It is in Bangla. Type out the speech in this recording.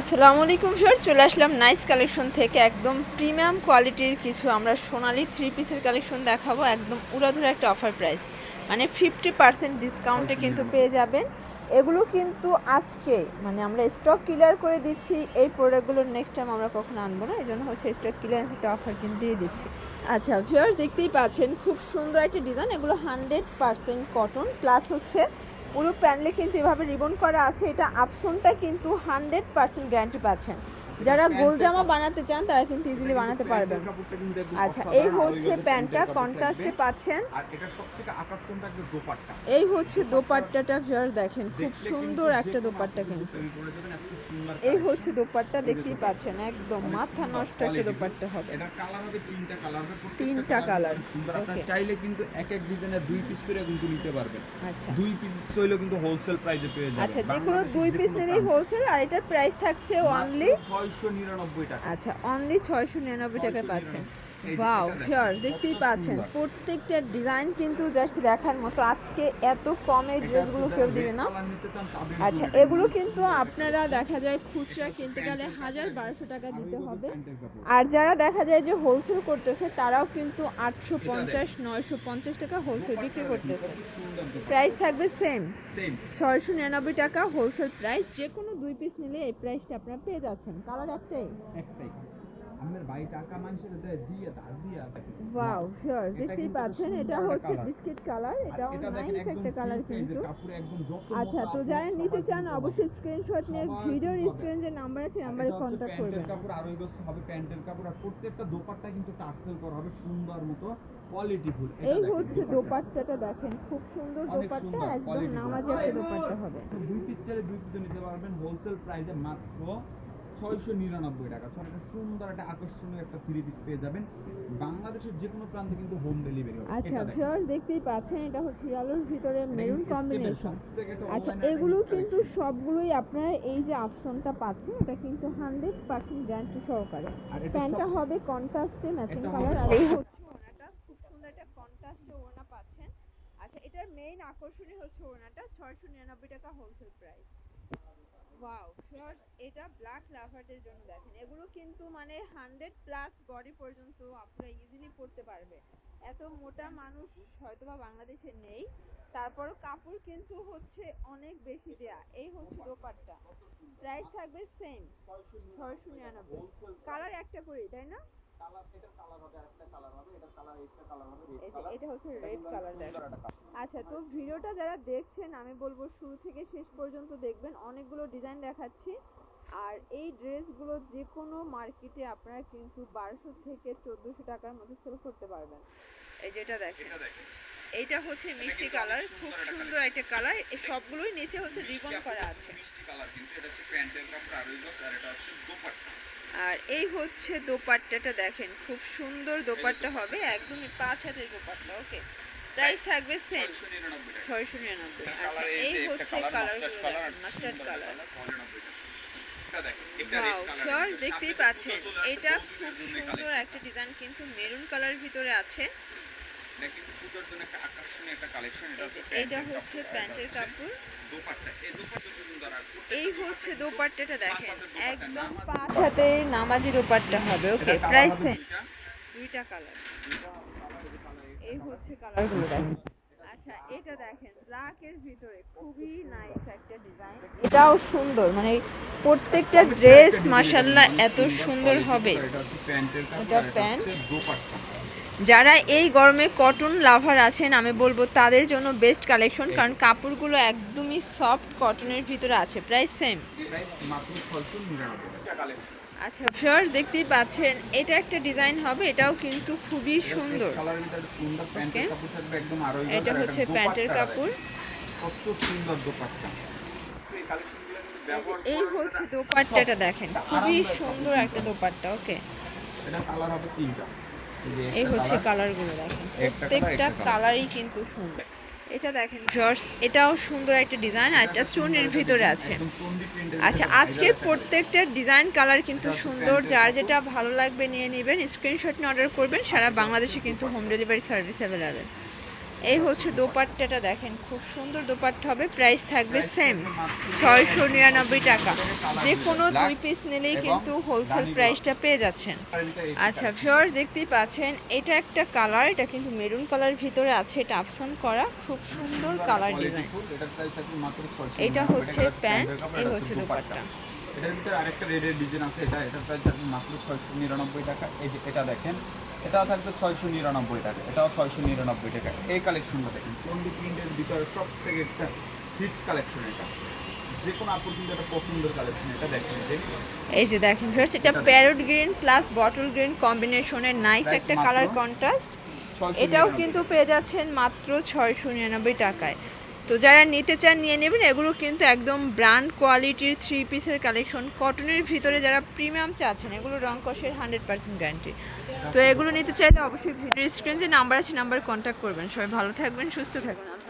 আসসালামু আলাইকুম স্যার চলে আসলাম নাইস কালেকশন থেকে। একদম প্রিমিয়াম কোয়ালিটির কিছু আমরা সোনালি থ্রি পিসের কালেকশন দেখাবো। একদম উড়াধুরা একটা অফার প্রাইস মানে ফিফটি পার্সেন্ট ডিসকাউন্টে কিন্তু পেয়ে যাবেন। এগুলো কিন্তু আজকে মানে আমরা স্টক ক্লিয়ার করে দিচ্ছি। এই প্রোডাক্টগুলো নেক্সট টাইম আমরা কখনো আনব না। এই জন্য হচ্ছে স্টক ক্লিয়ারেন্স একটা অফার কিন্তু দিয়ে দিচ্ছি। আচ্ছা ভিউয়ার্স দেখতেই পাচ্ছেন খুব সুন্দর একটা ডিজাইন এগুলো হান্ড্রেড পার্সেন্ট কটন প্লাস হচ্ছে পুরো প্যানেলে কিন্তু এভাবে রিবন করা আছে এটা আপসনটা কিন্তু হান্ড্রেড পার্সেন্ট গ্যারান্টি পাচ্ছেন। যারা গোল জামা বানাতে চান তারা কিন্তু ইজিলি বানাতে পারবেন। আচ্ছা এই হচ্ছে প্যান্টটা কন্ট্রাস্টে পাচ্ছেন। এই হচ্ছে দোপাট্টাটা ভিউয়ার্স দেখেন খুব সুন্দর একটা দোপাট্টা কিন্তু। এই হচ্ছে দোপাট্টা দেখতেই পাচ্ছেন একদম মাথা নষ্ট একটা দোপাট্টা হবে। তিনটা কালার. চাইলে কিন্তু এক এক ডিজাইনের দুই পিস করে কিন্তু নিতে পারবেন। আচ্ছা। দুই পিস হইলেও কিন্তু হোলসেল প্রাইসে পেয়ে যাবেন। আচ্ছা যে কোনো দুই পিস নিলেই হোলসেল আর এটার প্রাইস থাকছে অনলি 699 টাকা। আচ্ছা অনলি ছয়শো নিরানব্বই টাকা পাচ্ছেন। ওয়াও শিওর দেখতেই পাচ্ছেন। প্রত্যেকটা ডিজাইন কিন্তু জাস্ট দেখার মতো। আজকে এত কমে ড্রেসগুলো কেউ দিবে না। আচ্ছা এগুলো কিন্তু আপনারা দেখা যায় খুচরা কিনতে গেলে হাজার বারোশো টাকা দিতে হবে। আর যারা দেখা যায় যে হোলসেল করতেছে তারাও কিন্তু আটশো পঞ্চাশ নয়শো পঞ্চাশ টাকা হোলসেল বিক্রি করতেছে। প্রাইস থাকবে সেম সেম ছয়শো নিরানব্বই টাকা হোলসেল প্রাইস যে কোনো দুই পিস নিলে এই প্রাইসটা আপনারা পেয়ে যাচ্ছেন। কালার একটাই। একটাই। ওয়াও শিওর দেখতেই পাচ্ছেন এটা হচ্ছে বিস্কিট কালার এটাও এটা নাইস একটা কালার কিন্তু। আচ্ছা তো যারা নিতে চান অবশ্যই স্ক্রিনশট নিয়ে ভিডিওর স্ক্রিন যে নাম্বার আছে নাম্বারে কন্ট্যাক্ট করবেন। কাপড় আর ওই হবে প্যান্টের কাপড় আর প্রত্যেকটা দোপাট্টা কিন্তু টার্সেল করা হবে সুন্দর মতো কোয়ালিটি ফুল এই হচ্ছে দোপাট্টাটা দেখেন খুব সুন্দর দোপাট্টা একদম quality নামাজি একটা দোপাট্টা হবে। দুই পিস চাইলে দুই পিস নিতে পারবেন হোলসেল প্রাইসে মাত্র ছয়শো নিরানব্বই টাকা। ছয় একটা সুন্দর একটা আকর্ষণীয় একটা থ্রি পিস পেয়ে যাবেন। বাংলাদেশের যে কোনো প্রান্তে কিন্তু হোম ডেলিভারি হবে। আচ্ছা। ভিউয়ার্স দেখতেই পাচ্ছেন এটা হচ্ছে ইয়েলোর ভিতরে মেরুন কম্বিনেশন আচ্ছা এগুলো কিন্তু সবগুলোই আপনারা এই যে অপশনটা পাচ্ছেন এটা কিন্তু হান্ড্রেড পার্সেন্ট গ্যারান্টি সহকারে। আর এটা প্যান্টটা হবে কন্ট্রাস্টে ম্যাচিং কালার আর এই হচ্ছে ওনাটা খুব সুন্দর একটা কন্ট্রাস্টে ওনা পাচ্ছেন। আচ্ছা এটার মেইন আকর্ষণীয় হচ্ছে ওনাটা ছয়শো নিরানব্বই টাকা হোলসেল প্রাইস ওয়াও শর্টস এটা ব্ল্যাক লাভারদের জন্য দেখেন। এগুলো কিন্তু মানে হান্ড্রেড প্লাস বডি পর্যন্ত আপনারা ইজিলি পড়তে পারবে। এত মোটা মানুষ হয়তো বা বাংলাদেশে নেই। তারপরও কাপড় কিন্তু হচ্ছে অনেক বেশি দেয়া। এই হচ্ছে দোপাট্টা। প্রাইস থাকবে সেম ছয়শো নিরানব্বই। কালার একটা করে, তাই না? এটা হচ্ছে রেড কালার আচ্ছা তো ভিডিওটা যারা দেখছেন আমি বলব শুরু থেকে শেষ পর্যন্ত দেখবেন অনেকগুলো ডিজাইন দেখাচ্ছি। আর এই ড্রেসগুলো যে কোনো মার্কেটে আপনারা কিন্তু বারোশো থেকে চোদ্দোশো টাকার মধ্যে সেল করতে পারবেন। এই যেটা দেখেন। এইটা হচ্ছে মিষ্টি কালার খুব সুন্দর একটা কালার। সবগুলোই নিচে হচ্ছে রিবন করা আছে। মিষ্টি কালার কিন্তু এটা হচ্ছে প্যান্টের কাপড় আর এটা হচ্ছে দোপাট্টা। আর এই হচ্ছে দোপাট্টাটা দেখেন খুব সুন্দর দোপাট্টা হবে একদমই পাঁচ হাতের দোপাট্টা ওকে প্রাইস থাকবে সেম ছয়শো নিরানব্বই। আচ্ছা এই হচ্ছে দেখেন মাস্টার্ড কালার colour, 99 এটা দেখেন, এটা red ওয়াও colour, শর্টস দেখতেই পাচ্ছেন এটা খুব সুন্দর একটা ডিজাইন কিন্তু মেরুন কালারের ভিতরে আছে। এটা কিন্তু পুজোর জন্য হচ্ছে দোপাট্টাটা দেখেন। একদম পাঁচ হাতে নামাজি দোপাট্টা হবে ওকে? প্রাইস। দুইটা কালার। এই হচ্ছে কালারগুলো দেখেন। আচ্ছা এটা দেখেন ব্ল্যাক এর ভিতরে খুবই নাইস একটা ডিজাইন এটাও সুন্দর মানে প্রত্যেকটা ড্রেস মাশাআল্লাহ এত সুন্দর হবে। এটা প্যান্ট। যারা এই গরমে কটন লাভার আছেন আমি বলব তাদের জন্য বেস্ট কালেকশন কারণ কাপড়গুলো একদমই সফট কটনের ভিতরে আছে প্রাইস সেম প্রাইস মাত্র 699 টাকা কালেকশন আচ্ছা ফিওর দেখতেই পাচ্ছেন এটা একটা ডিজাইন হবে এটাও কিন্তু খুবই সুন্দর। এটা হচ্ছে প্যান্টের কাপড়। কত সুন্দর দোপাট্টা। এই হচ্ছে দোপাট্টাটা দেখেন। খুবই সুন্দর একটা দোপাট্টা ওকে। এটা কালার হবে তিনটা। এই হচ্ছে কালারগুলো দেখেন। প্রত্যেকটা কালারই কিন্তু সুন্দর। এটা দেখেন জর্জ এটাও সুন্দর একটা ডিজাইন আর এটা চুনির ভিতরে আছে। আচ্ছা আজকে প্রত্যেকটা ডিজাইন কালার কিন্তু সুন্দর। যার যেটা ভালো লাগবে নিয়ে নেবেন। স্ক্রিনশট নিয়ে অর্ডার করবেন। সারা বাংলাদেশে কিন্তু হোম ডেলিভারি সার্ভিস অ্যাভেলেবেল এই হচ্ছে দোপাট্টাটা দেখেন খুব সুন্দর দোপাট্টা হবে প্রাইস থাকবে সেম ছয়শো নিরানব্বই টাকা। যে কোনো দুই পিস নিলেই কিন্তু হোলসেল প্রাইসটা পেয়ে যাচ্ছেন। আচ্ছা। ভিউয়ার্স দেখতেই পাচ্ছেন এটা একটা কালার এটা কিন্তু মেরুন কালার ভিতরে আছে এটা আপসন করা খুব সুন্দর কালার ডিজাইন full, এটার প্রাইস থাকবে মাত্র 600 এটা হচ্ছে প্যান্ট, এই হচ্ছে দোপাট্টা। দোপাট্টা। এটার ভিতরে আরেকটা রেডের ডিজাইন আছে এটা এটার প্রাইস মাত্র ছয়শো নিরানব্বই টাকা। এই যে এটা দেখেন এটাও থাকবে ছয়শো নিরানব্বই টাকা এটাও ছয়শো নিরানব্বই টাকা। এই কালেকশনটা দেখেন চন্ডী প্রিন্টের ভিতরে সব থেকে একটা হিট কালেকশন এটা। যে কোনো আপুর কিন্তু একটা পছন্দের কালেকশন এটা দেখেন এই যে দেখেন এটা এটা parrot green plus bottle green কম্বিনেশনের নাইস একটা কালার কন্ট্রাস্ট এটাও কিন্তু পেয়ে যাচ্ছেন মাত্র ছয়শো নিরানব্বই টাকায়। তো যারা নিতে চান, নিয়ে নেবেন। এগুলো কিন্তু একদম ব্র্যান্ড কোয়ালিটির থ্রি পিসের কালেকশন কটনের ভিতরে যারা প্রিমিয়াম চাচ্ছেন এগুলো রং কষের হান্ড্রেড পার্সেন্ট গ্যারান্টি তো এগুলো নিতে চাইলে অবশ্যই ভিডিও স্ক্রিন যে নাম্বার আছে নাম্বার কন্ট্যাক্ট করবেন। সবাই ভালো থাকবেন, সুস্থ থাকবেন।